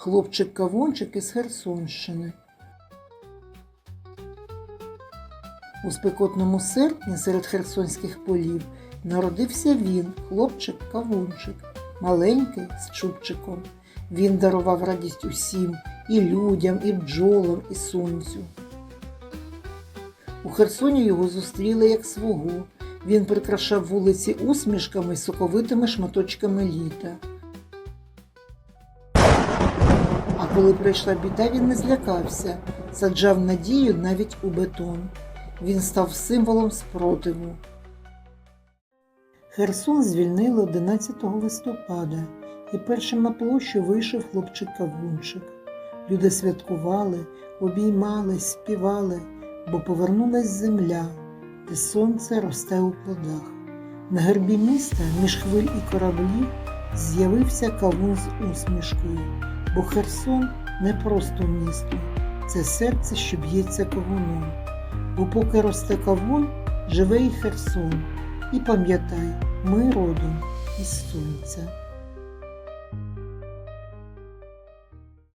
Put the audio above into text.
хлопчик-кавунчик із Херсонщини. У спекотному серпні серед херсонських полів народився він, хлопчик-кавунчик, маленький з чубчиком. Він дарував радість усім і людям, і бджолам, і сонцю. У Херсоні його зустріли як свого. Він прикрашав вулиці усмішками й соковитими шматочками літа. Коли прийшла біда, він не злякався, саджав надію навіть у бетон. Він став символом спротиву. Херсон звільнили 11 листопада, і першим на площу вийшов хлопчик Кавунчик. Люди святкували, обіймали, співали, бо повернулась земля, де сонце росте у плодах. На гербі міста між хвиль і кораблів з'явився кавун з усмішкою, бо Херсон не просто місто, це серце, що б'ється кавуном. Бо поки росте кавун, живе і Херсон. І пам'ятай, ми родом із сонця.